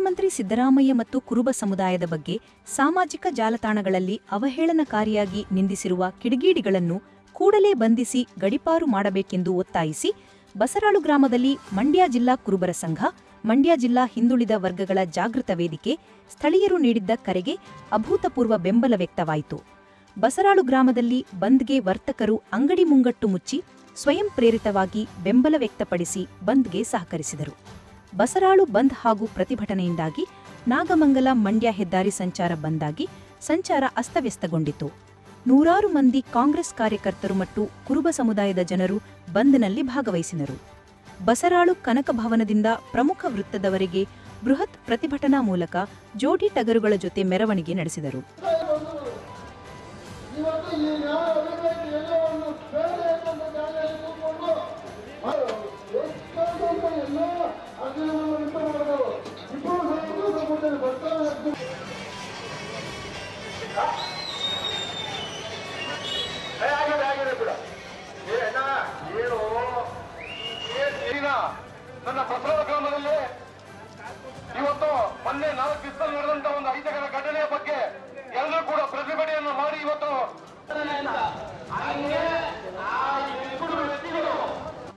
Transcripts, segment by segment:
ಮುಖ್ಯಮಂತ್ರಿ ಸಿದ್ದರಾಮಯ್ಯ ಮತ್ತು ಕುರುಬ ಸಮುದಾಯದ ಬಗ್ಗೆ ಸಾಮಾಜಿಕ ಜಾಲತಾಣಗಳಲ್ಲಿ ಅವಹೇಳನಕಾರಿಯಾಗಿ ನಿಂದಿಸಿರುವ ಕಿಡಿಗೇಡಿಗಳನ್ನು ಕೂಡಲೇ ಬಂಧಿಸಿ ಗಡಿಪಾರು ಮಾಡಬೇಕೆಂದು ಒತ್ತಾಯಿಸಿ ಬಸರಾಳು ಗ್ರಾಮದಲ್ಲಿ ಮಂಡ್ಯ ಜಿಲ್ಲಾ ಕುರುಬರ ಸಂಘ, ಮಂಡ್ಯ ಜಿಲ್ಲಾ ಹಿಂದುಳಿದ ವರ್ಗಗಳ ಜಾಗೃತ ವೇದಿಕೆ, ಸ್ಥಳೀಯರು ನೀಡಿದ್ದ ಕರೆಗೆ ಅಭೂತಪೂರ್ವ ಬೆಂಬಲ ವ್ಯಕ್ತವಾಯಿತು. ಬಸರಾಳು ಗ್ರಾಮದಲ್ಲಿ ಬಂದ್ಗೆ ವರ್ತಕರು ಅಂಗಡಿ ಮುಂಗಟ್ಟು ಮುಚ್ಚಿ ಸ್ವಯಂ ಪ್ರೇರಿತವಾಗಿ ಬೆಂಬಲ ವ್ಯಕ್ತಪಡಿಸಿ ಬಂದ್ಗೆ ಸಹಕರಿಸಿದರು. ಬಸರಾಳು ಬಂದ್ ಹಾಗೂ ಪ್ರತಿಭಟನೆಯಿಂದಾಗಿ ನಾಗಮಂಗಲ ಮಂಡ್ಯ ಹೆದ್ದಾರಿ ಸಂಚಾರ ಬಂದಾಗಿ ಸಂಚಾರ ಅಸ್ತವ್ಯಸ್ತಗೊಂಡಿತು ನೂರಾರು ಮಂದಿ ಕಾಂಗ್ರೆಸ್ ಕಾರ್ಯಕರ್ತರು ಮತ್ತು ಕುರುಬ ಸಮುದಾಯದ ಜನರು ಬಂದ್ನಲ್ಲಿ ಭಾಗವಹಿಸಿದರು. ಬಸರಾಳು ಕನಕ ಭವನದಿಂದ ಪ್ರಮುಖ ವೃತ್ತದವರೆಗೆ ಬೃಹತ್ ಪ್ರತಿಭಟನಾ ಮೂಲಕ ಜೋಡಿ ಟಗರುಗಳ ಜೊತೆ ಮೆರವಣಿಗೆ ನಡೆಸಿದರು.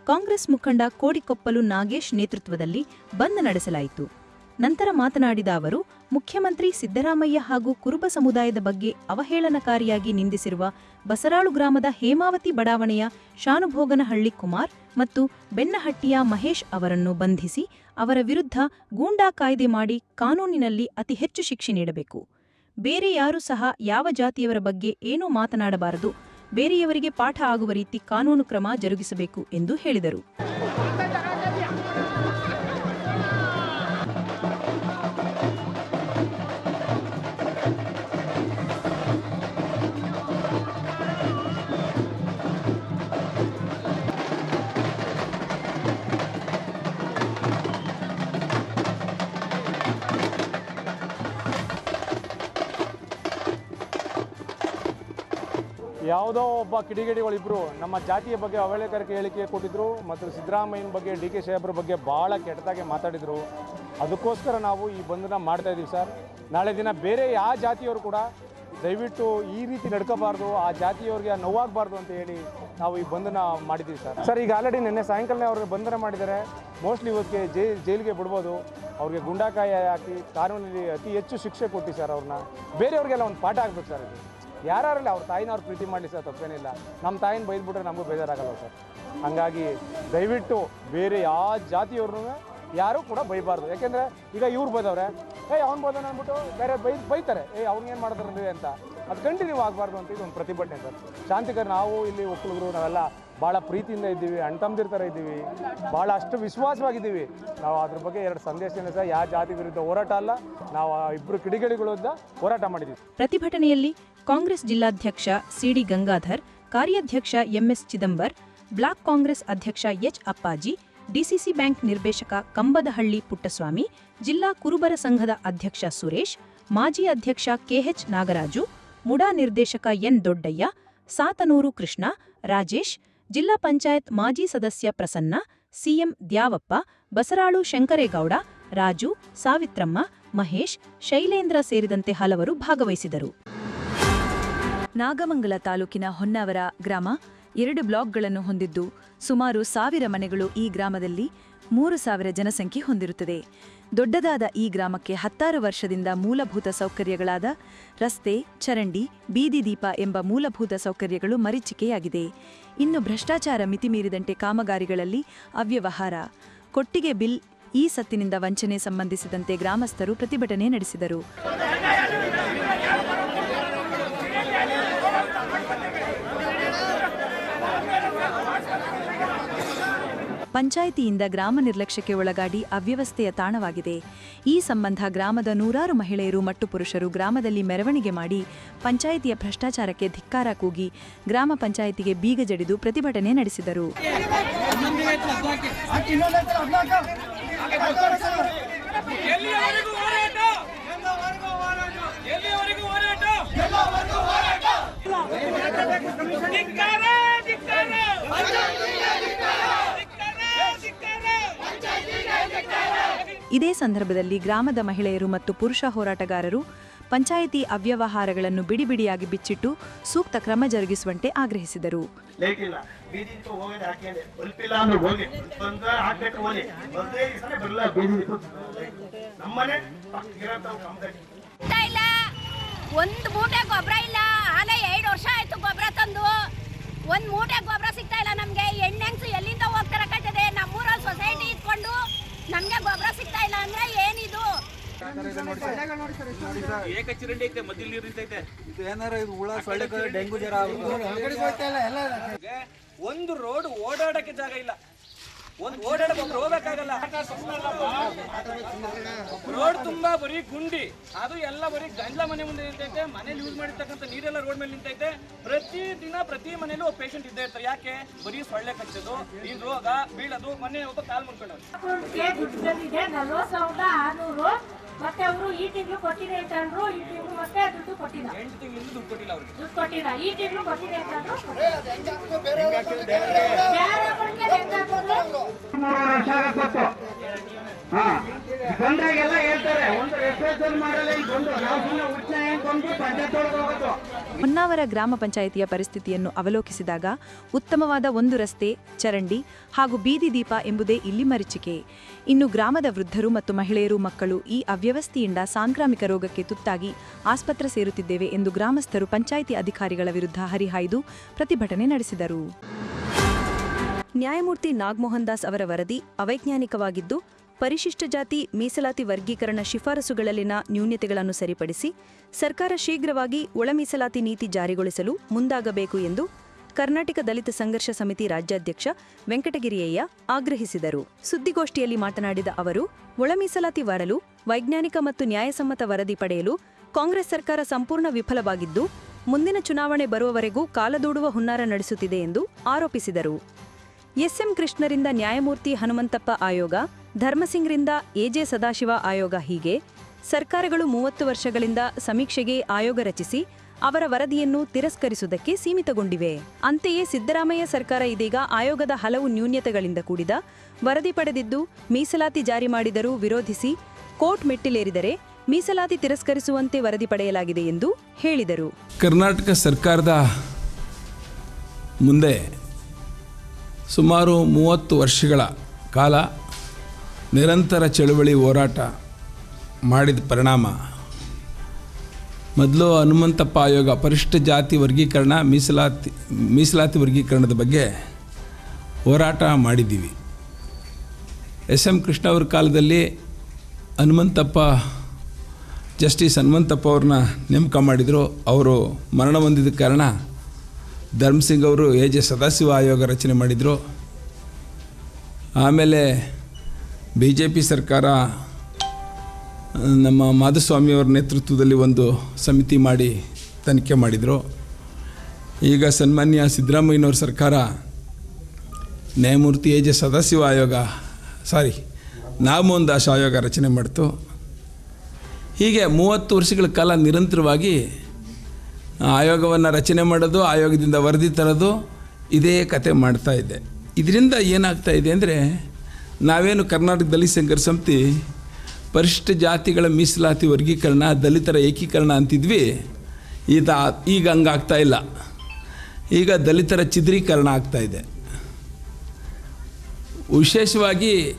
ಕಾಂಗ್ರೆಸ್ ಮುಖಂಡ ಕೋಡಿಕೊಪ್ಪಲು ನಾಗೇಶ್ ನೇತೃತ್ವದಲ್ಲಿ ಬಂದ್ ನಡೆಸಲಾಯಿತು. ನಂತರ ಮಾತನಾಡಿದ ಅವರು, ಮುಖ್ಯಮಂತ್ರಿ ಸಿದ್ದರಾಮಯ್ಯ ಹಾಗೂ ಕುರುಬ ಸಮುದಾಯದ ಬಗ್ಗೆ ಅವಹೇಳನಕಾರಿಯಾಗಿ ನಿಂದಿಸಿರುವ ಬಸರಾಳು ಗ್ರಾಮದ ಹೇಮಾವತಿ ಬಡಾವಣೆಯ ಶಾನುಭೋಗನಹಳ್ಳಿ ಕುಮಾರ್ ಮತ್ತು ಬೆನ್ನಹಟ್ಟಿಯ ಮಹೇಶ್ ಅವರನ್ನು ಬಂಧಿಸಿ ಅವರ ವಿರುದ್ಧ ಗೂಂಡಾ ಕಾಯ್ದೆ ಮಾಡಿ ಕಾನೂನಿನಲ್ಲಿ ಅತಿ ಹೆಚ್ಚು ಶಿಕ್ಷೆ ನೀಡಬೇಕು. ಬೇರೆ ಯಾರೂ ಸಹ ಯಾವ ಜಾತಿಯವರ ಬಗ್ಗೆ ಏನೂ ಮಾತನಾಡಬಾರದು. ಬೇರೆಯವರಿಗೆ ಪಾಠ ಆಗುವ ರೀತಿ ಕಾನೂನು ಕ್ರಮ ಜರುಗಿಸಬೇಕು ಎಂದು ಹೇಳಿದರು. ಯಾವುದೋ ಒಬ್ಬ ಕಿಡಿಗೇಡಿಗಳಿಬ್ರು ನಮ್ಮ ಜಾತಿಯ ಬಗ್ಗೆ ಅವಹೇಳನಕಾರಕ ಹೇಳಿಕೆ ಕೊಟ್ಟಿದ್ರು ಮತ್ತು ಸಿದ್ದರಾಮಯ್ಯನ ಬಗ್ಗೆ, ಡಿ ಕೆ ಸಾಹೇಬ್ರ ಬಗ್ಗೆ ಭಾಳ ಕೆಟ್ಟದಾಗೆ ಮಾತಾಡಿದರು. ಅದಕ್ಕೋಸ್ಕರ ನಾವು ಈ ಬಂಧನ ಮಾಡ್ತಾ ಇದ್ದೀವಿ ಸರ್. ನಾಳೆ ದಿನ ಬೇರೆ ಯಾವ ಜಾತಿಯವರು ಕೂಡ ದಯವಿಟ್ಟು ಈ ರೀತಿ ನಡ್ಕೋಬಾರ್ದು, ಆ ಜಾತಿಯವ್ರಿಗೆ ನೋವಾಗಬಾರ್ದು ಅಂತ ಹೇಳಿ ನಾವು ಈ ಬಂಧನ ಮಾಡಿದ್ದೀವಿ ಸರ್. ಸರ್, ಈಗ ಆಲ್ರೆಡಿ ನಿನ್ನೆ ಸಾಯಂಕಾಲನೇ ಅವ್ರಿಗೆ ಬಂಧನ ಮಾಡಿದ್ದಾರೆ. ಮೋಸ್ಟ್ಲಿ ಇವತ್ತಿಗೆ ಜೈ, ಜೈಲಿಗೆ ಬಿಡ್ಬೋದು. ಅವ್ರಿಗೆ ಗುಂಡಾಕಾಯಿ ಹಾಕಿ ಕಾನೂನಲ್ಲಿ ಅತಿ ಹೆಚ್ಚು ಶಿಕ್ಷೆ ಕೊಟ್ಟು ಸರ್ ಅವ್ರನ್ನ. ಬೇರೆಯವ್ರಿಗೆಲ್ಲ ಒಂದು ಪಾಠ ಆಗ್ಬೇಕು ಸರ್ ಇದು. ಯಾರಲ್ಲಿ ಅವ್ರ ತಾಯಿನ ಅವ್ರು ಪ್ರೀತಿ ಮಾಡಲಿ ಸರ್ ತಪ್ಪೇನಿಲ್ಲ. ನಮ್ಮ ತಾಯಿನ ಬೈದ್ಬಿಟ್ರೆ ನಮಗೂ ಬೇಜಾರಾಗಲ್ಲ ಸರ್. ಹಂಗಾಗಿ ದಯವಿಟ್ಟು ಬೇರೆ ಯಾವ ಜಾತಿಯವ್ರನ್ನೂ ಯಾರೂ ಕೂಡ ಬೈಬಾರ್ದು. ಯಾಕೆಂದರೆ ಈಗ ಇವ್ರು ಬೈದವ್ರೆ, ಏಯ್, ಅವ್ನು ಬೋದಾನ ಅಂದ್ಬಿಟ್ಟು ಬೇರೆ ಬೈ, ಬೈತಾರೆ. ಏಯ್ ಅವ್ನಿಗೇನು ಮಾಡಿದ್ರೆ ಅಂತ. ಅದು ಕಂಟಿನ್ಯೂ ಆಗಬಾರ್ದು ಅಂತ ಇದು ಒಂದು ಪ್ರತಿಭಟನೆ ಸರ್. ಶಾಂತಿಕರ್, ನಾವು ಇಲ್ಲಿ ಒಕ್ಕಲುಗರು ನಾವೆಲ್ಲ ಭಾಳ ಪ್ರೀತಿಯಿಂದ ಇದ್ದೀವಿ ಅಣ್ಣ ಥರ ಇದ್ದೀವಿ, ಭಾಳ ಅಷ್ಟು ವಿಶ್ವಾಸವಾಗಿದ್ದೀವಿ. ನಾವು ಅದ್ರ ಬಗ್ಗೆ ಎರಡು ಸಂದೇಶನ ಸಹ ಯಾವ ಜಾತಿ ವಿರುದ್ಧ ಹೋರಾಟ ಅಲ್ಲ, ನಾವು ಇಬ್ಬರು ಕಿಡಿಗಳಿಗಳಿಂದ ಹೋರಾಟ ಮಾಡಿದ್ದೀವಿ. ಪ್ರತಿಭಟನೆಯಲ್ಲಿ ಕಾಂಗ್ರೆಸ್ ಜಿಲ್ಲಾಧ್ಯಕ್ಷ ಸಿಡಿ ಗಂಗಾಧರ್, ಕಾರ್ಯಾಧ್ಯಕ್ಷ ಎಂಎಸ್ ಚಿದಂಬರ್, ಬ್ಲಾಕ್ ಕಾಂಗ್ರೆಸ್ ಅಧ್ಯಕ್ಷ ಎಚ್. ಅಪ್ಪಾಜಿ, ಡಿಸಿಸಿ ಬ್ಯಾಂಕ್ ನಿರ್ದೇಶಕ ಕಂಬದಹಳ್ಳಿ ಪುಟ್ಟಸ್ವಾಮಿ, ಜಿಲ್ಲಾ ಕುರುಬರ ಸಂಘದ ಅಧ್ಯಕ್ಷ ಸುರೇಶ್, ಮಾಜಿ ಅಧ್ಯಕ್ಷ ಕೆಎಚ್ ನಾಗರಾಜು, ಮುಡಾ ನಿರ್ದೇಶಕ ಎನ್. ದೊಡ್ಡಯ್ಯ, ಸಾತನೂರು ಕೃಷ್ಣ, ರಾಜೇಶ್, ಜಿಲ್ಲಾ ಪಂಚಾಯತ್ ಮಾಜಿ ಸದಸ್ಯ ಪ್ರಸನ್ನ, ಸಿಎಂ ದ್ಯಾವಪ್ಪ, ಬಸರಾಳು ಶಂಕರೇಗೌಡ, ರಾಜು, ಸಾವಿತ್ರಮ್ಮ, ಮಹೇಶ್, ಶೈಲೇಂದ್ರ ಸೇರಿದಂತೆ ಹಲವರು ಭಾಗವಹಿಸಿದರು. ನಾಗಮಂಗಲ ತಾಲೂಕಿನ ಹೊನ್ನಾವರ ಗ್ರಾಮ ಎರಡು ಬ್ಲಾಕ್ಗಳನ್ನು ಹೊಂದಿದ್ದು ಸುಮಾರು ಸಾವಿರ ಮನೆಗಳು ಈ ಗ್ರಾಮದಲ್ಲಿ ಮೂರು ಸಾವಿರ ಜನಸಂಖ್ಯೆ ಹೊಂದಿರುತ್ತದೆ. ದೊಡ್ಡದಾದ ಈ ಗ್ರಾಮಕ್ಕೆ ಹತ್ತಾರು ವರ್ಷದಿಂದ ಮೂಲಭೂತ ಸೌಕರ್ಯಗಳಾದ ರಸ್ತೆ, ಚರಂಡಿ, ಬೀದಿ ದೀಪ ಎಂಬ ಮೂಲಭೂತ ಸೌಕರ್ಯಗಳು ಮರೀಚಿಕೆಯಾಗಿದೆ. ಇನ್ನು ಭ್ರಷ್ಟಾಚಾರ ಮಿತಿಮೀರಿದಂತೆ ಕಾಮಗಾರಿಗಳಲ್ಲಿ ಅವ್ಯವಹಾರ. ಕೊಟ್ಟಿಗೆ ಬಿಲ್ ಈ ಸತ್ತಿನಿಂದ ವಂಚನೆ ಸಂಬಂಧಿಸಿದಂತೆ ಗ್ರಾಮಸ್ಥರು ಪ್ರತಿಭಟನೆ ನಡೆಸಿದರು. ಪಂಚಾಯಿತಿಯಿಂದ ಗ್ರಾಮ ನಿರ್ಲಕ್ಷ್ಯಕ್ಕೆ ಒಳಗಾಡಿ ಅವ್ಯವಸ್ಥೆಯ ತಾಣವಾಗಿದೆ. ಈ ಸಂಬಂಧ ಗ್ರಾಮದ ನೂರಾರು ಮಹಿಳೆಯರು ಮತ್ತು ಪುರುಷರು ಗ್ರಾಮದಲ್ಲಿ ಮೆರವಣಿಗೆ ಮಾಡಿ ಪಂಚಾಯಿತಿಯ ಭ್ರಷ್ಟಾಚಾರಕ್ಕೆ ಧಿಕ್ಕಾರ ಕೂಗಿ ಗ್ರಾಮ ಪಂಚಾಯಿತಿಗೆ ಬೀಗ ಜಡಿದು ಪ್ರತಿಭಟನೆ ನಡೆಸಿದರು. ಇದೇ ಸಂದರ್ಭದಲ್ಲಿ ಗ್ರಾಮದ ಮಹಿಳೆಯರು ಮತ್ತು ಪುರುಷ ಹೋರಾಟಗಾರರು ಪಂಚಾಯಿತಿ ಅವ್ಯವಹಾರಗಳನ್ನು ಬಿಡಿಬಿಡಿಯಾಗಿ ಬಿಚ್ಚಿಟ್ಟು ಸೂಕ್ತ ಕ್ರಮ ಜರುಗಿಸುವಂತೆ ಆಗ್ರಹಿಸಿದರು. ಒಂದು ಮೂಟೆ ಗೊಬ್ಬರ ಇಲ್ಲ. ಆಲೆ ಎರಡು ವರ್ಷ ಆಯ್ತು ಗೊಬ್ಬರ ತಂದು. ಒಂದು ಮೂಟೆ ಗೊಬ್ಬರ ಸಿಗ್ತಾ ಇಲ್ಲ ನಮ್ಗೆ. ಎಣ್ಣೆ ಎಲ್ಲಿಂದ ಹೋಗ್ತರಕತ್ತದೆ ನಮ್ಮೂರಲ್ಲಿ ಸೊಸೈಟಿ ಇಟ್ಕೊಂಡು ನಮ್ಗೆ ಗೊಬ್ಬರ ಸಿಗ್ತಾ ಇಲ್ಲ ಅಂದ್ರೆ ಏನಿದು? ಏಕಚರಂಡಿ ಐತೆ ಮಧ್ಯದಲ್ಲಿ ನೀರು ನಿಂತೈತೆ. ಒಂದು ರೋಡ್ ಓಡಾಡಕ್ಕೆ ಜಾಗ ಇಲ್ಲ. ಒಂದು ಓಡಾಡಕ್ಕೆ ಒಬ್ರು ಹೋಗ್ಬೇಕಾಗಲ್ಲ. ರೋಡ್ ತುಂಬಾ ಬರೀ ಗುಂಡಿ. ಅದು ಎಲ್ಲ ಬರೀ ಗಂಡ್ಲ ಮನೆ ಮುಂದೆ ನಿಂತೈತೆ, ಮನೇಲಿ ಯೂಸ್ ಮಾಡಿರ್ತಕ್ಕಂಥ ನೀರೆಲ್ಲ ರೋಡ್ ಮೇಲೆ ನಿಂತೈತೆ. ಪ್ರತಿ ದಿನ ಪ್ರತಿ ಮನೇಲೂ ಒಬ್ಬ ಪೇಷಂಟ್ ಇದ್ದೇ ಇರ್ತಾರೆ. ಯಾಕೆ? ಬರೀ ಸೊಳ್ಳೆ ಕಚ್ಚೋದು ಈ ರೋಗ, ಬೀಳೋದು ಮನೆ ಒಬ್ಬ ಕಾಲ್ ಮುನ್ಕೊಂಡವ್ರು ಮತ್ತೆ ಅವರು ಈ ತಿಂಗಳು ಕೊಟ್ಟಿದೆ ಅಂತಂದ್ರು ಈ ತಿಂಗಳು ಮತ್ತೆ ದುಡ್ಡು ಕೊಟ್ಟಿಲ್ಲ. ಎಂಟು ತಿಂಗಳಿಂದ ದುಡ್ಡು ಕೊಟ್ಟಿಲ್ಲ ಅವ್ರಿಗೆ. ದುಡ್ಡು ಕೊಟ್ಟಿಲ್ಲ. ಈ ತಿಂಗಳು ಕೊಟ್ಟಿದೆ ಅಂತಂದ್ರು ಬಂದಾಗೆಲ್ಲ ಹೇಳ್ತಾರೆ ಒಂದು ರೆಸ್ಟ್ರಿಕ್ಷನ್ ಮಾಡಲ್ಲ ಈಗ ಬಂದು ನಾವು ಸುಮ್ಮನೆ ಉಚ್ಚ ಏನ್ ಬಂದು ಪಂಚಾಯತ್ ಒಳಗೆ ಹೋಗೋದು. ಹೊನ್ನಾವರ ಗ್ರಾಮ ಪಂಚಾಯಿತಿಯ ಪರಿಸ್ಥಿತಿಯನ್ನು ಅವಲೋಕಿಸಿದಾಗ ಉತ್ತಮವಾದ ಒಂದು ರಸ್ತೆ, ಚರಂಡಿ ಹಾಗೂ ಬೀದಿ ದೀಪ ಎಂಬುದೇ ಇಲ್ಲಿ ಮರೀಚಿಕೆ. ಇನ್ನು ಗ್ರಾಮದ ವೃದ್ಧರು ಮತ್ತು ಮಹಿಳೆಯರು ಮಕ್ಕಳು ಈ ಅವ್ಯವಸ್ಥೆಯಿಂದ ಸಾಂಕ್ರಾಮಿಕ ರೋಗಕ್ಕೆ ತುತ್ತಾಗಿ ಆಸ್ಪತ್ರೆ ಸೇರುತ್ತಿದ್ದೇವೆ ಎಂದು ಗ್ರಾಮಸ್ಥರು ಪಂಚಾಯಿತಿ ಅಧಿಕಾರಿಗಳ ವಿರುದ್ಧ ಹರಿಹಾಯ್ದು ಪ್ರತಿಭಟನೆ ನಡೆಸಿದರು. ನ್ಯಾಯಮೂರ್ತಿ ನಾಗಮೋಹನ್ ದಾಸ್ ಅವರ ವರದಿ ಅವೈಜ್ಞಾನಿಕವಾಗಿದ್ದು ಪರಿಶಿಷ್ಟ ಜಾತಿ ಮೀಸಲಾತಿ ವರ್ಗೀಕರಣ ಶಿಫಾರಸುಗಳಲ್ಲಿನ ನ್ಯೂನತೆಗಳನ್ನು ಸರಿಪಡಿಸಿ ಸರ್ಕಾರ ಶೀಘ್ರವಾಗಿ ಒಳ ಮೀಸಲಾತಿ ನೀತಿ ಜಾರಿಗೊಳಿಸಲು ಮುಂದಾಗಬೇಕು ಎಂದು ಕರ್ನಾಟಕ ದಲಿತ ಸಂಘರ್ಷ ಸಮಿತಿ ರಾಜ್ಯಾಧ್ಯಕ್ಷ ವೆಂಕಟಗಿರಿಯಯ್ಯ ಆಗ್ರಹಿಸಿದರು. ಸುದ್ದಿಗೋಷ್ಠಿಯಲ್ಲಿ ಮಾತನಾಡಿದ ಅವರು, ಒಳ ಮೀಸಲಾತಿ ಬರಲು ವೈಜ್ಞಾನಿಕ ಮತ್ತು ನ್ಯಾಯಸಮ್ಮತ ವರದಿ ಪಡೆಯಲು ಕಾಂಗ್ರೆಸ್ ಸರ್ಕಾರ ಸಂಪೂರ್ಣ ವಿಫಲವಾಗಿದ್ದು, ಮುಂದಿನ ಚುನಾವಣೆ ಬರುವವರೆಗೂ ಕಾಲದೂಡುವ ಹುನ್ನಾರ ನಡೆಸುತ್ತಿದೆ ಎಂದು ಆರೋಪಿಸಿದರು. ಎಸ್ಎಂ ಕೃಷ್ಣರಿಂದ ನ್ಯಾಯಮೂರ್ತಿ ಹನುಮಂತಪ್ಪ ಆಯೋಗ, ಧರ್ಮಸಿಂಗ್ರಿಂದ ಎಜೆ ಸದಾಶಿವ ಆಯೋಗ ಹೀಗೆ ಸರ್ಕಾರಗಳು ಮೂವತ್ತು ವರ್ಷಗಳಿಂದ ಸಮೀಕ್ಷೆಗೆ ಆಯೋಗ ರಚಿಸಿ ಅವರ ವರದಿಯನ್ನು ತಿರಸ್ಕರಿಸುವುದಕ್ಕೆ ಸೀಮಿತಗೊಂಡಿವೆ. ಅಂತೆಯೇ ಸಿದ್ದರಾಮಯ್ಯ ಸರ್ಕಾರ ಇದೀಗ ಆಯೋಗದ ಹಲವು ನ್ಯೂನ್ಯತೆಗಳಿಂದ ಕೂಡಿದ ವರದಿ ಪಡೆದಿದ್ದು, ಮೀಸಲಾತಿ ಜಾರಿ ಮಾಡಿದರೂ ವಿರೋಧಿಸಿ ಕೋರ್ಟ್ ಮೆಟ್ಟಿಲೇರಿದರೆ ಮೀಸಲಾತಿ ತಿರಸ್ಕರಿಸುವಂತೆ ವರದಿ ಪಡೆಯಲಾಗಿದೆ ಎಂದು ಹೇಳಿದರು. ಕರ್ನಾಟಕ ಸರ್ಕಾರದ ಮುಂದೆ ಸುಮಾರು ಮೂವತ್ತು ವರ್ಷಗಳ ಕಾಲ ನಿರಂತರ ಚಳುವಳಿ ಹೋರಾಟ ಮಾಡಿದ ಪರಿಣಾಮ. ಮೊದಲು ಹನುಮಂತಪ್ಪ ಆಯೋಗ ಪರಿಷ್ಠ ಜಾತಿ ವರ್ಗೀಕರಣ, ಮೀಸಲಾತಿ ಮೀಸಲಾತಿ ವರ್ಗೀಕರಣದ ಬಗ್ಗೆ ಹೋರಾಟ ಮಾಡಿದ್ದೀವಿ. ಎಸ್ ಎಂ ಕೃಷ್ಣ ಅವ್ರ ಕಾಲದಲ್ಲಿ ಹನುಮಂತಪ್ಪ, ಜಸ್ಟಿಸ್ ಹನುಮಂತಪ್ಪ ಅವ್ರನ್ನ ನೇಮಕ ಮಾಡಿದರು. ಅವರು ಮರಣ ಹೊಂದಿದ ಕಾರಣ ಧರ್ಮಸಿಂಗ್ ಅವರು ಎ ಜೆ ಸದಾಶಿವ ಆಯೋಗ ರಚನೆ ಮಾಡಿದರು. ಆಮೇಲೆ ಬಿ ಜೆ ಪಿ ಸರ್ಕಾರ, ನಮ್ಮ ಮಾಧುಸ್ವಾಮಿಯವರ ನೇತೃತ್ವದಲ್ಲಿ ಒಂದು ಸಮಿತಿ ಮಾಡಿ ತನಿಖೆ ಮಾಡಿದರು. ಈಗ ಸನ್ಮಾನ್ಯ ಸಿದ್ದರಾಮಯ್ಯನವ್ರ ಸರ್ಕಾರ ನ್ಯಾಯಮೂರ್ತಿ ಎ ಜೆ ಸದಾಶಿವ ಆಯೋಗ, ಸಾರಿ ನಾಗಮೋಹನ್ ದಾಸ್ ಆಯೋಗ ರಚನೆ ಮಾಡಿತು. ಹೀಗೆ ಮೂವತ್ತು ವರ್ಷಗಳ ಕಾಲ ನಿರಂತರವಾಗಿ ಆಯೋಗವನ್ನು ರಚನೆ ಮಾಡೋದು, ಆಯೋಗದಿಂದ ವರದಿ ತರೋದು, ಇದೇ ಕತೆ ಮಾಡ್ತಾ ಇದೆ. ಇದರಿಂದ ಏನಾಗ್ತಾ ಇದೆ ಅಂದರೆ, ನಾವೇನು ಕರ್ನಾಟಕ ದಲಿತ ಸಂಘರ್ ಸಮಿತಿ ಪರಿಶಿಷ್ಟ ಜಾತಿಗಳ ಮೀಸಲಾತಿ ವರ್ಗೀಕರಣ, ದಲಿತರ ಏಕೀಕರಣ ಅಂತಿದ್ವಿ, ಈತ ಈಗ ಹಂಗಾಗ್ತಾ ಇಲ್ಲ. ಈಗ ದಲಿತರ ಚಿದ್ರೀಕರಣ ಆಗ್ತಾ ಇದೆ. ವಿಶೇಷವಾಗಿ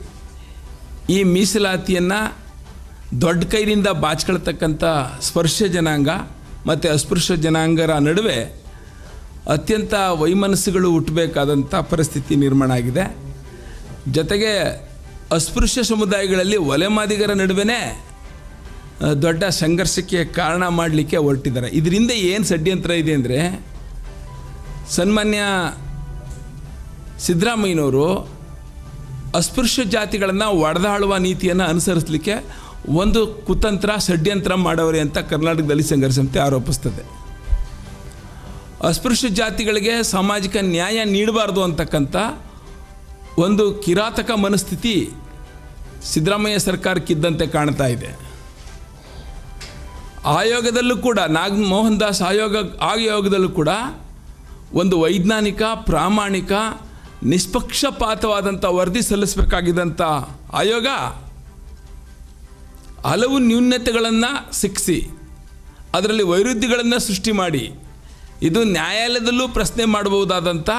ಈ ಮೀಸಲಾತಿಯನ್ನು ದೊಡ್ಡ ಕೈಯಿಂದ ಬಾಚ್ಕೊಳ್ತಕ್ಕಂಥ ಸ್ಪರ್ಶ ಜನಾಂಗ ಮತ್ತು ಅಸ್ಪೃಶ್ಯ ಜನಾಂಗರ ನಡುವೆ ಅತ್ಯಂತ ವೈಮನಸ್ಸುಗಳು ಹುಟ್ಟಬೇಕಾದಂಥ ಪರಿಸ್ಥಿತಿ ನಿರ್ಮಾಣ ಆಗಿದೆ. ಜೊತೆಗೆ ಅಸ್ಪೃಶ್ಯ ಸಮುದಾಯಗಳಲ್ಲಿ ಒಲೆಮಾದಿಗರ ನಡುವೆ ದೊಡ್ಡ ಸಂಘರ್ಷಕ್ಕೆ ಕಾರಣ ಮಾಡಲಿಕ್ಕೆ ಹೊರಟಿದ್ದಾರೆ. ಇದರಿಂದ ಏನು ಷಡ್ಯಂತ್ರ ಇದೆ ಅಂದರೆ, ಸನ್ಮಾನ್ಯ ಸಿದ್ದರಾಮಯ್ಯನವರು ಅಸ್ಪೃಶ್ಯ ಜಾತಿಗಳನ್ನು ಒಡೆದಾಳುವ ನೀತಿಯನ್ನು ಅನುಸರಿಸಲಿಕ್ಕೆ ಒಂದು ಕುತಂತ್ರ, ಷಡ್ಯಂತ್ರ ಮಾಡವ್ರೆ ಅಂತ ಕರ್ನಾಟಕದಲ್ಲಿ ಸಂಘರ್ಷ ಸಂಸ್ಥೆ ಆರೋಪಿಸ್ತದೆ. ಅಸ್ಪೃಶ್ಯ ಜಾತಿಗಳಿಗೆ ಸಾಮಾಜಿಕ ನ್ಯಾಯ ನೀಡಬಾರ್ದು ಅಂತಕ್ಕಂಥ ಒಂದು ಕಿರಾತಕ ಮನಸ್ಥಿತಿ ಸಿದ್ದರಾಮಯ್ಯ ಸರ್ಕಾರಕ್ಕಿದ್ದಂತೆ ಕಾಣ್ತಾ ಇದೆ. ಆಯೋಗದಲ್ಲೂ ಕೂಡ ನಾಗ್ ಮೋಹನ್ ದಾಸ್ ಆಯೋಗ, ಆಯೋಗದಲ್ಲೂ ಕೂಡ ಒಂದು ವೈಜ್ಞಾನಿಕ, ಪ್ರಾಮಾಣಿಕ, ನಿಷ್ಪಕ್ಷಪಾತವಾದಂಥ ವರದಿ ಸಲ್ಲಿಸಬೇಕಾಗಿದ್ದಂಥ ಆಯೋಗ ಹಲವು ನ್ಯೂನತೆಗಳನ್ನು ಸಿಕ್ಕಿಸಿ ಅದರಲ್ಲಿ ವೈರುಧ್ಯಗಳನ್ನು ಸೃಷ್ಟಿ ಮಾಡಿ, ಇದು ನ್ಯಾಯಾಲಯದಲ್ಲೂ ಪ್ರಶ್ನೆ ಮಾಡಬಹುದಾದಂಥ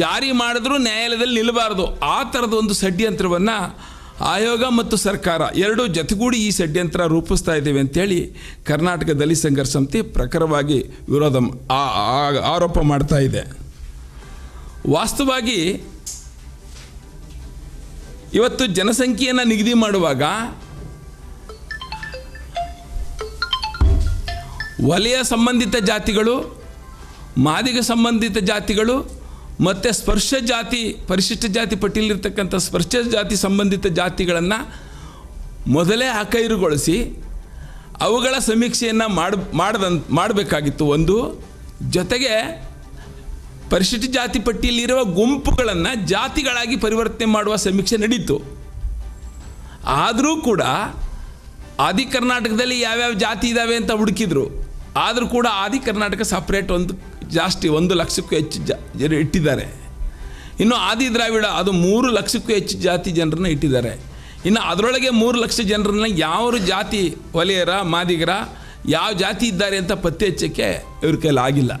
ಜಾರಿ ಮಾಡಿದ್ರೂ ನ್ಯಾಯಾಲಯದಲ್ಲಿ ನಿಲ್ಲಬಾರ್ದು. ಆ ಥರದ ಒಂದು ಷಡ್ಯಂತ್ರವನ್ನು ಆಯೋಗ ಮತ್ತು ಸರ್ಕಾರ, ಎರಡೂ ಜತೆಗೂಡಿ ಈ ಷಡ್ಯಂತ್ರ ರೂಪಿಸ್ತಾ ಇದ್ದೇವೆ ಅಂತೇಳಿ ಕರ್ನಾಟಕ ದಲಿತ ಸಂಘರ್ಷ ಸಮಿತಿ ಪ್ರಖರವಾಗಿ ವಿರೋಧ ಆರೋಪ ಮಾಡ್ತಾ ಇದೆ. ವಾಸ್ತವವಾಗಿ, ಇವತ್ತು ಜನಸಂಖ್ಯೆಯನ್ನು ನಿಗದಿ ಮಾಡುವಾಗ ವಲಯ ಸಂಬಂಧಿತ ಜಾತಿಗಳು, ಮಾದಿಗ ಸಂಬಂಧಿತ ಜಾತಿಗಳು, ಮತ್ತು ಸ್ಪರ್ಶ ಜಾತಿ, ಪರಿಶಿಷ್ಟ ಜಾತಿ ಪಟ್ಟಿಯಲ್ಲಿರ್ತಕ್ಕಂಥ ಸ್ಪರ್ಶ ಜಾತಿ ಸಂಬಂಧಿತ ಜಾತಿಗಳನ್ನು ಮೊದಲೇ ಅಕೈರುಗೊಳಿಸಿ ಅವುಗಳ ಸಮೀಕ್ಷೆಯನ್ನು ಮಾಡ ಮಾಡಬೇಕಾಗಿತ್ತು. ಒಂದು, ಜೊತೆಗೆ ಪರಿಶಿಷ್ಟ ಜಾತಿ ಪಟ್ಟಿಯಲ್ಲಿರುವ ಗುಂಪುಗಳನ್ನು ಜಾತಿಗಳಾಗಿ ಪರಿವರ್ತನೆ ಮಾಡುವ ಸಮೀಕ್ಷೆ ನಡೀತು. ಆದರೂ ಕೂಡ ಆದಿ ಕರ್ನಾಟಕದಲ್ಲಿ ಯಾವ್ಯಾವ ಜಾತಿ ಇದ್ದಾವೆ ಅಂತ ಹುಡುಕಿದ್ರು. ಆದರೂ ಕೂಡ ಆದಿ ಕರ್ನಾಟಕ ಸಪ್ರೇಟ್ ಒಂದು ಜಾಸ್ತಿ ಒಂದು ಲಕ್ಷಕ್ಕೂ ಹೆಚ್ಚು ಜನ ಇಟ್ಟಿದ್ದಾರೆ. ಇನ್ನು ಆದಿ ದ್ರಾವಿಡ ಅದು ಮೂರು ಲಕ್ಷಕ್ಕೂ ಹೆಚ್ಚು ಜಾತಿ ಜನರನ್ನ ಇಟ್ಟಿದ್ದಾರೆ. ಇನ್ನು ಅದರೊಳಗೆ ಮೂರು ಲಕ್ಷ ಜನರನ್ನ ಯಾವ ಜಾತಿ ಒಲೆಯರ ಮಾದಿಗರ, ಯಾವ ಜಾತಿ ಇದ್ದಾರೆ ಅಂತ ಪತ್ತೆ ಹಚ್ಚಕ್ಕೆ ಇವ್ರ ಕೈಲಿ ಆಗಿಲ್ಲ.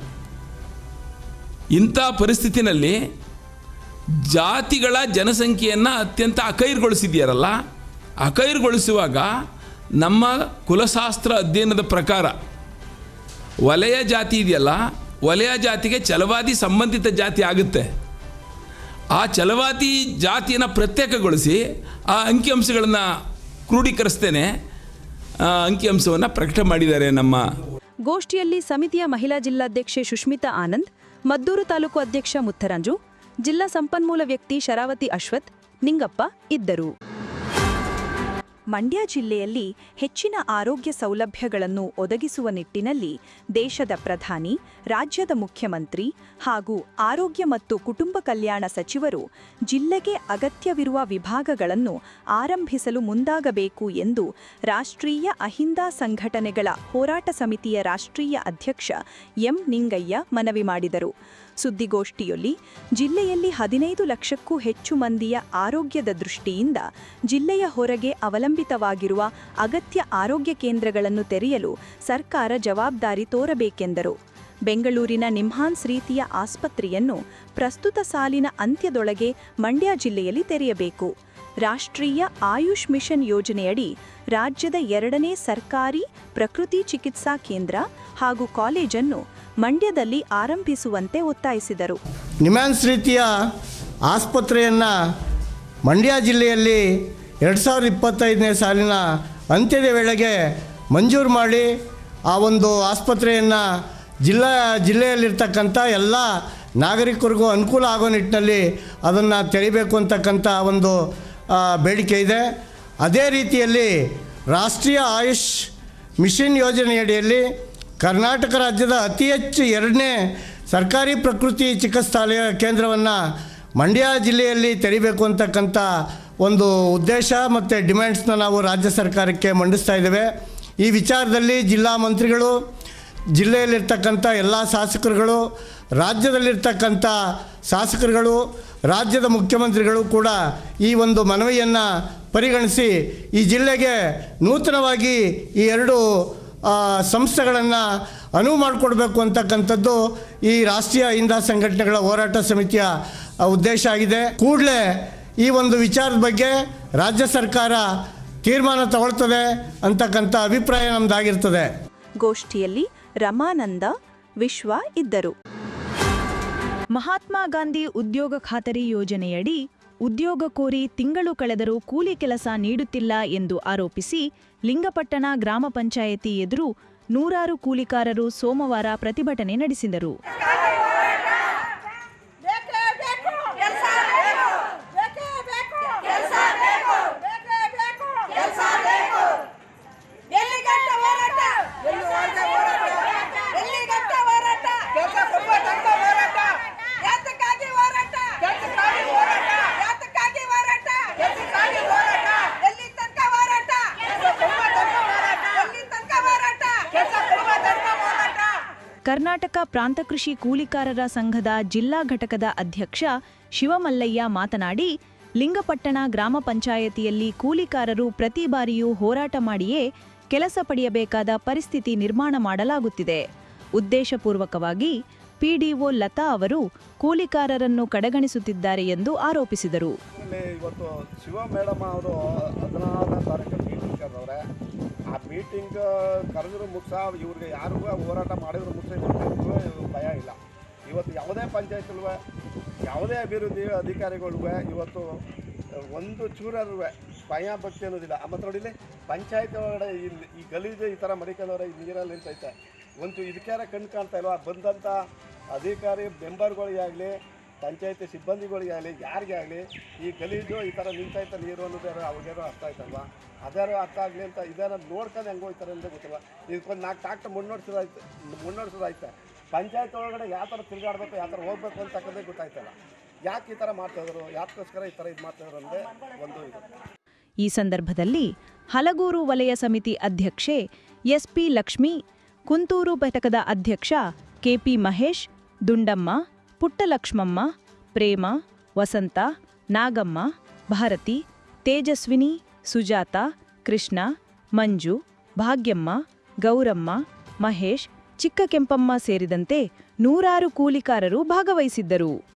ಇಂಥ ಪರಿಸ್ಥಿತಿನಲ್ಲಿ ಜಾತಿಗಳ ಜನಸಂಖ್ಯೆಯನ್ನು ಅತ್ಯಂತ ಅಕೈರ್ಗೊಳಿಸಿದೆಯಾರಲ್ಲ ಅಕೈರ್ಗೊಳಿಸುವಾಗ ನಮ್ಮ ಕುಲಶಾಸ್ತ್ರ ಅಧ್ಯಯನದ ಪ್ರಕಾರ ವಲಯ ಜಾತಿ ಇದೆಯಲ್ಲ, ವಲಯ ಜಾತಿಗೆ ಛಲವಾದಿ ಸಂಬಂಧಿತ ಜಾತಿ ಆಗುತ್ತೆ. ಆ ಛಲವಾದಿ ಜಾತಿಯನ್ನು ಪ್ರತ್ಯೇಕಗೊಳಿಸಿ ಆ ಅಂಕಿಅಂಶಗಳನ್ನು ಕ್ರೋಢೀಕರಿಸ್ತೇನೆ. ಅಂಕಿಅಂಶವನ್ನು ಪ್ರಕಟ ಮಾಡಿದ್ದಾರೆ ನಮ್ಮ ಗೋಷ್ಠಿಯಲ್ಲಿ ಸಮಿತಿಯ ಮಹಿಳಾ ಜಿಲ್ಲಾಧ್ಯಕ್ಷೆ ಸುಷ್ಮಿತಾ ಆನಂದ್, ಮದ್ದೂರು ತಾಲೂಕು ಅಧ್ಯಕ್ಷ ಮುತ್ತರಂಜು, ಜಿಲ್ಲಾ ಸಂಪನ್ಮೂಲ ವ್ಯಕ್ತಿ ಶರಾವತಿ ಅಶ್ವಥ್, ನಿಂಗಪ್ಪ ಇದ್ದರು. ಮಂಡ್ಯ ಜಿಲ್ಲೆಯಲ್ಲಿ ಹೆಚ್ಚಿನ ಆರೋಗ್ಯ ಸೌಲಭ್ಯಗಳನ್ನು ಒದಗಿಸುವ ನಿಟ್ಟಿನಲ್ಲಿ ದೇಶದ ಪ್ರಧಾನಿ, ರಾಜ್ಯದ ಮುಖ್ಯಮಂತ್ರಿ ಹಾಗೂ ಆರೋಗ್ಯ ಮತ್ತು ಕುಟುಂಬ ಕಲ್ಯಾಣ ಸಚಿವರು ಜಿಲ್ಲೆಗೆ ಅಗತ್ಯವಿರುವ ವಿಭಾಗಗಳನ್ನು ಆರಂಭಿಸಲು ಮುಂದಾಗಬೇಕು ಎಂದು ರಾಷ್ಟ್ರೀಯ ಅಹಿಂದಾ ಸಂಘಟನೆಗಳ ಹೋರಾಟ ಸಮಿತಿಯ ರಾಷ್ಟ್ರೀಯ ಅಧ್ಯಕ್ಷ ಎಂ ನಿಂಗಯ್ಯ ಮನವಿ ಮಾಡಿದರು. ಸುದ್ದಿಗೋಷ್ಠಿಯಲ್ಲಿ ಜಿಲ್ಲೆಯಲ್ಲಿ ಹದಿನೈದು ಲಕ್ಷಕ್ಕೂ ಹೆಚ್ಚು ಮಂದಿಯ ಆರೋಗ್ಯದ ದೃಷ್ಟಿಯಿಂದ ಜಿಲ್ಲೆಯ ಹೊರಗೆ ಅವಲಂಬಿತವಾಗಿರುವ ಅಗತ್ಯ ಆರೋಗ್ಯ ಕೇಂದ್ರಗಳನ್ನು ತೆರೆಯಲು ಸರ್ಕಾರ ಜವಾಬ್ದಾರಿ ತೋರಬೇಕೆಂದರು. ಬೆಂಗಳೂರಿನ ನಿಮ್ಹಾನ್ಸ್ ರೀತಿಯ ಆಸ್ಪತ್ರೆಯನ್ನು ಪ್ರಸ್ತುತ ಸಾಲಿನ ಅಂತ್ಯದೊಳಗೆ ಮಂಡ್ಯ ಜಿಲ್ಲೆಯಲ್ಲಿ ತೆರೆಯಬೇಕು. ರಾಷ್ಟ್ರೀಯ ಆಯುಷ್ ಮಿಷನ್ ಯೋಜನೆಯಡಿ ರಾಜ್ಯದ ಎರಡನೇ ಸರ್ಕಾರಿ ಪ್ರಕೃತಿ ಚಿಕಿತ್ಸಾ ಕೇಂದ್ರ ಹಾಗೂ ಕಾಲೇಜನ್ನು ಮಂಡ್ಯದಲ್ಲಿ ಆರಂಭಿಸುವಂತೆ ಒತ್ತಾಯಿಸಿದರು. ನಿಮ್ಹಾನ್ಸ್ ರೀತಿಯ ಆಸ್ಪತ್ರೆಯನ್ನು ಮಂಡ್ಯ ಜಿಲ್ಲೆಯಲ್ಲಿ ಎರಡು ಸಾವಿರದ ಇಪ್ಪತ್ತೈದನೇ ಸಾಲಿನ ಅಂತ್ಯದ ವೇಳೆಗೆ ಮಂಜೂರು ಮಾಡಿ ಆ ಒಂದು ಆಸ್ಪತ್ರೆಯನ್ನು ಜಿಲ್ಲಾ ಜಿಲ್ಲೆಯಲ್ಲಿರ್ತಕ್ಕಂಥ ಎಲ್ಲ ನಾಗರಿಕರಿಗೂ ಅನುಕೂಲ ಆಗೋ ನಿಟ್ಟಿನಲ್ಲಿ ಅದನ್ನು ತೆರಿಬೇಕು ಅಂತಕ್ಕಂಥ ಒಂದು ಬೇಡಿಕೆ ಇದೆ. ಅದೇ ರೀತಿಯಲ್ಲಿ ರಾಷ್ಟ್ರೀಯ ಆಯುಷ್ ಮಿಷನ್ ಯೋಜನೆಯಡಿಯಲ್ಲಿ ಕರ್ನಾಟಕ ರಾಜ್ಯದ ಅತಿ ಹೆಚ್ಚು ಎರಡನೇ ಸರ್ಕಾರಿ ಪ್ರಕೃತಿ ಚಿಕಿತ್ಸಾಲಯ ಕೇಂದ್ರವನ್ನು ಮಂಡ್ಯ ಜಿಲ್ಲೆಯಲ್ಲಿ ತೆರಿಬೇಕು ಅಂತಕ್ಕಂಥ ಒಂದು ಉದ್ದೇಶ ಮತ್ತು ಡಿಮ್ಯಾಂಡ್ಸ್ನ ನಾವು ರಾಜ್ಯ ಸರ್ಕಾರಕ್ಕೆ ಮಂಡಿಸ್ತಾ ಇದ್ದೇವೆ. ಈ ವಿಚಾರದಲ್ಲಿ ಜಿಲ್ಲಾ ಮಂತ್ರಿಗಳು, ಜಿಲ್ಲೆಯಲ್ಲಿರ್ತಕ್ಕಂಥ ಎಲ್ಲ ಶಾಸಕರುಗಳು, ರಾಜ್ಯದಲ್ಲಿರ್ತಕ್ಕಂಥ ಶಾಸಕರುಗಳು, ರಾಜ್ಯದ ಮುಖ್ಯಮಂತ್ರಿಗಳು ಕೂಡ ಈ ಒಂದು ಮನವಿಯನ್ನು ಪರಿಗಣಿಸಿ ಈ ಜಿಲ್ಲೆಗೆ ನೂತನವಾಗಿ ಈ ಎರಡು ಸಂಸ್ಥೆಗಳನ್ನು ಅನುವು ಮಾಡಿಕೊಡ್ಬೇಕು ಅಂತಕ್ಕಂಥದ್ದು ಈ ರಾಷ್ಟ್ರೀಯ ಇಂಧ ಸಂಘಟನೆಗಳ ಹೋರಾಟ ಸಮಿತಿಯ ಉದ್ದೇಶ ಆಗಿದೆ. ಕೂಡಲೇ ಈ ಒಂದು ವಿಚಾರದ ಬಗ್ಗೆ ರಾಜ್ಯ ಸರ್ಕಾರ ತೀರ್ಮಾನ ತಗೊಳ್ತದೆ ಅಂತಕ್ಕಂಥ ಅಭಿಪ್ರಾಯ ನಮ್ದಾಗಿರ್ತದೆ. ಗೋಷ್ಠಿಯಲ್ಲಿ ರಮಾನಂದ, ವಿಶ್ವ ಇದ್ದರು. ಮಹಾತ್ಮ ಗಾಂಧಿ ಉದ್ಯೋಗ ಖಾತರಿ ಯೋಜನೆಯಡಿ ಉದ್ಯೋಗ ಕೋರಿ ತಿಂಗಳು ಕಳೆದರೂ ಕೂಲಿ ಕೆಲಸ ನೀಡುತ್ತಿಲ್ಲ ಎಂದು ಆರೋಪಿಸಿ ಲಿಂಗಪಟ್ಟಣ ಗ್ರಾಮ ಪಂಚಾಯಿತಿ ಎದುರು ನೂರಾರು ಕೂಲಿಕಾರರು ಸೋಮವಾರ ಪ್ರತಿಭಟನೆ ನಡೆಸಿದರು. ಕರ್ನಾಟಕ ಪ್ರಾಂತ ಕೃಷಿ ಕೂಲಿಕಾರರ ಸಂಘದ ಜಿಲ್ಲಾ ಘಟಕದ ಅಧ್ಯಕ್ಷ ಶಿವಮಲ್ಲಯ್ಯ ಮಾತನಾಡಿ, ಲಿಂಗಪಟ್ಟಣ ಗ್ರಾಮ ಪಂಚಾಯತಿಯಲ್ಲಿ ಕೂಲಿಕಾರರು ಪ್ರತಿ ಬಾರಿಯೂ ಹೋರಾಟ ಮಾಡಿಯೇ ಕೆಲಸ ಪಡೆಯಬೇಕಾದ ಪರಿಸ್ಥಿತಿ ನಿರ್ಮಾಣ ಮಾಡಲಾಗುತ್ತಿದೆ. ಉದ್ದೇಶಪೂರ್ವಕವಾಗಿ ಪಿಡಿಒ ಲತಾ ಅವರು ಕೂಲಿಕಾರರನ್ನು ಕಡೆಗಣಿಸುತ್ತಿದ್ದಾರೆ ಎಂದು ಆರೋಪಿಸಿದರು. ಇವತ್ತು ಶಿವ ಮೇಡಮ್ ಅವರು ಆ ಮೀಟಿಂಗ್ ಕರೆದ್ರು ಮುಗಿಸ ಇವ್ರಿಗೆ ಯಾರಿಗೂ ಹೋರಾಟ ಮಾಡಿದ್ರು ಮುಗಿಸ ಭಯ ಇಲ್ಲ. ಇವತ್ತು ಯಾವುದೇ ಪಂಚಾಯತ್ಗಳು ಯಾವುದೇ ಅಭಿವೃದ್ಧಿ ಅಧಿಕಾರಿಗಳಿಗೂ ಇವತ್ತು ಒಂದು ಚೂರರು ಭಯ ಭಕ್ತಿ ಅನ್ನೋದಿಲ್ಲ. ಮತ್ತು ನೋಡಿಲಿ ಪಂಚಾಯತ್ ಒಳಗಡೆ ಇಲ್ಲಿ ಈ ಗಲೀಜು ಈ ಥರ ಮಡಿಕೊಂಡವ್ರೆ ಈ ನೀರಲ್ಲಿ ನಿಂತೈತೆ. ಒಂದು ಇದಕ್ಕಾರ ಕಣ್ಣು ಕಾಣ್ತಾ ಇಲ್ವಾ? ಬಂದಂಥ ಅಧಿಕಾರಿ ಮೆಂಬರ್ಗಳಿಗೆ ಆಗಲಿ ಪಂಚಾಯತಿ ಸಿಬ್ಬಂದಿಗಳಿಗೆ ಆಗಲಿ ಯಾರಿಗೆ ಆಗಲಿ ಈ ಗಲೀಜು ಈ ಥರ ನಿಂತೈತೆ ನೀರು ಅನ್ನೋದೇ ಅವ್ರಿಗೇನೋ ಅರ್ಥ ಆಯ್ತಲ್ವ? ಅದೇನೋ ಅರ್ಥ ಆಗಲಿ ಅಂತ ಇದೇನೋ ನೋಡ್ಕೊಂಡು ಹೆಂಗೆ ಹೋಗ್ತಾರೆ ಅಂತ ಗೊತ್ತಿಲ್ಲ ಇದಕ್ಕೊಂದು ನಾಲ್ಕು ಟ್ಯಾಕ್ಟರ್ ಮುನ್ನೋಡ್ಸೋದಾಯ್ತು ಮುನ್ನೋಡ್ಸೋದಾಯ್ತು. ಪಂಚಾಯತ್ ಒಳಗಡೆ ಯಾವ ಥರ ತಿರುಗಾಡ್ಬೇಕು, ಯಾವ ಥರ ಹೋಗ್ಬೇಕು ಅಂತಕ್ಕಂಥದ್ದೇ ಗೊತ್ತಾಯ್ತಲ್ಲ. ಯಾಕೆ ಈ ಥರ ಮಾಡ್ತಾಯಿದ್ರು ಯಾಕೋಸ್ಕರ ಈ ಥರ ಇದು ಮಾಡ್ತಾಯಿದ್ರು ಅಂದರೆ ಒಂದು ಇದು. ಈ ಸಂದರ್ಭದಲ್ಲಿ ಹಲಗೂರು ವಲಯ ಸಮಿತಿ ಅಧ್ಯಕ್ಷೆ ಎಸ್ಪಿ ಲಕ್ಷ್ಮಿ, ಕುಂತೂರು ಘಟಕದ ಅಧ್ಯಕ್ಷ ಕೆಪಿ ಮಹೇಶ್, ದುಂಡಮ್ಮ ಪುಟ್ಟಲಕ್ಷ್ಮಮ್ಮ, ಪ್ರೇಮ, ವಸಂತ, ನಾಗಮ್ಮ, ಭಾರತಿ, ತೇಜಸ್ವಿನಿ, ಸುಜಾತ, ಕೃಷ್ಣ, ಮಂಜು, ಭಾಗ್ಯಮ್ಮ, ಗೌರಮ್ಮ, ಮಹೇಶ್, ಚಿಕ್ಕ ಕೆಂಪಮ್ಮ ಸೇರಿದಂತೆ ನೂರಾರು ಕೂಲಿಕಾರರು ಭಾಗವಹಿಸಿದ್ದರು.